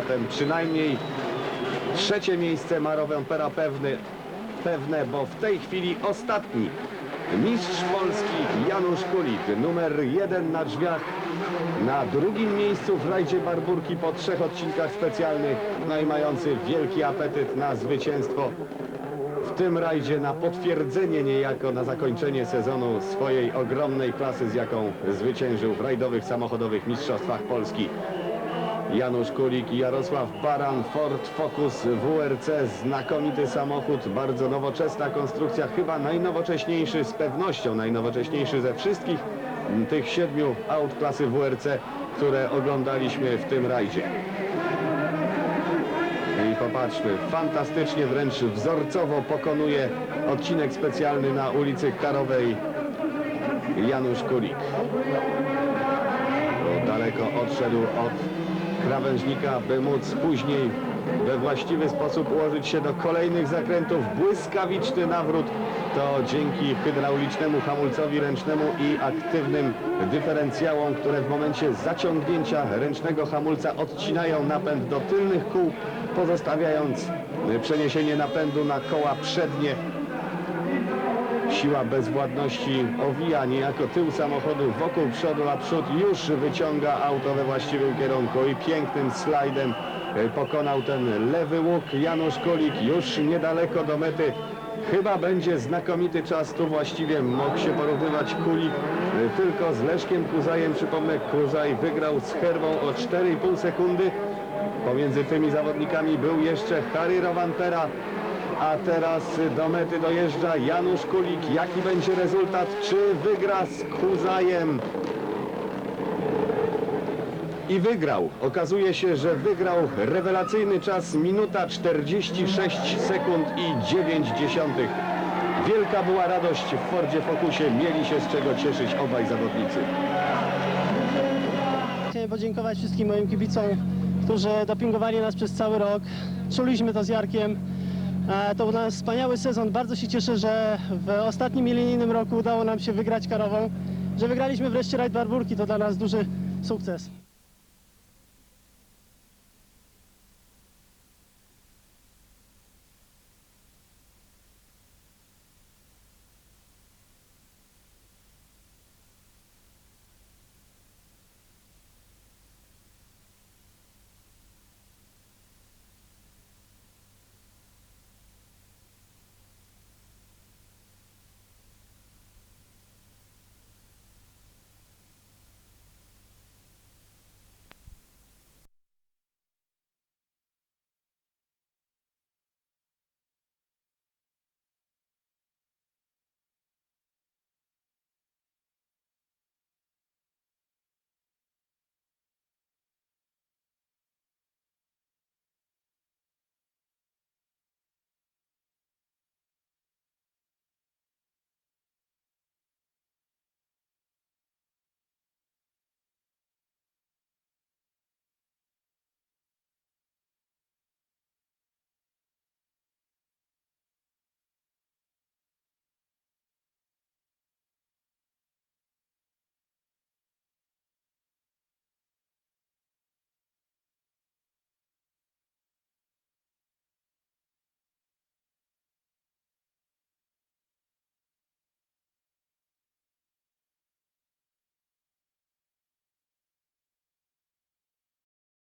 Zatem przynajmniej trzecie miejsce ma Rowempera pewny, pewne, bo w tej chwili ostatni mistrz Polski Janusz Kulik, numer jeden na drzwiach, na drugim miejscu w rajdzie Barburki po trzech odcinkach specjalnych, no i mający wielki apetyt na zwycięstwo w tym rajdzie na potwierdzenie niejako na zakończenie sezonu swojej ogromnej klasy, z jaką zwyciężył w rajdowych samochodowych mistrzostwach Polski. Janusz Kulik i Jarosław Baran, Ford Focus WRC, znakomity samochód, bardzo nowoczesna konstrukcja, chyba najnowocześniejszy, z pewnością najnowocześniejszy ze wszystkich tych siedmiu aut klasy WRC, które oglądaliśmy w tym rajdzie. I popatrzmy, fantastycznie, wręcz wzorcowo pokonuje odcinek specjalny na ulicy Karowej Janusz Kulik. Daleko odszedł od krawężnika, by móc później we właściwy sposób ułożyć się do kolejnych zakrętów. Błyskawiczny nawrót to dzięki hydraulicznemu hamulcowi ręcznemu i aktywnym dyferencjałom, które w momencie zaciągnięcia ręcznego hamulca odcinają napęd do tylnych kół, pozostawiając przeniesienie napędu na koła przednie Siła bezwładności owija niejako tył samochodu wokół przodu, a przód już wyciąga auto we właściwym kierunku i pięknym slajdem e, pokonał ten lewy łuk Janusz Kulik już niedaleko do mety. Chyba będzie znakomity czas, tu właściwie mógł się porównywać Kulik e, tylko z Leszkiem Kuzajem. Przypomnę, Kuzaj wygrał z Herwą o 4,5 sekundy. Pomiędzy tymi zawodnikami był jeszcze Harry Rowantera, a teraz do mety dojeżdża Janusz Kulik. Jaki będzie rezultat? Czy wygra z Kuzajem? I wygrał. Okazuje się, że wygrał rewelacyjny czas minuta 46 sekund i 9 dziesiątych. Wielka była radość w Fordzie Focusie. Mieli się z czego cieszyć obaj zawodnicy. Chciałem podziękować wszystkim moim kibicom, którzy dopingowali nas przez cały rok. Czuliśmy to z Jarkiem. E, To był nasz wspaniały sezon. Bardzo się cieszę, że w ostatnim milenijnym roku udało nam się wygrać karową. Że wygraliśmy wreszcie rajd Barburki, to dla nas duży sukces.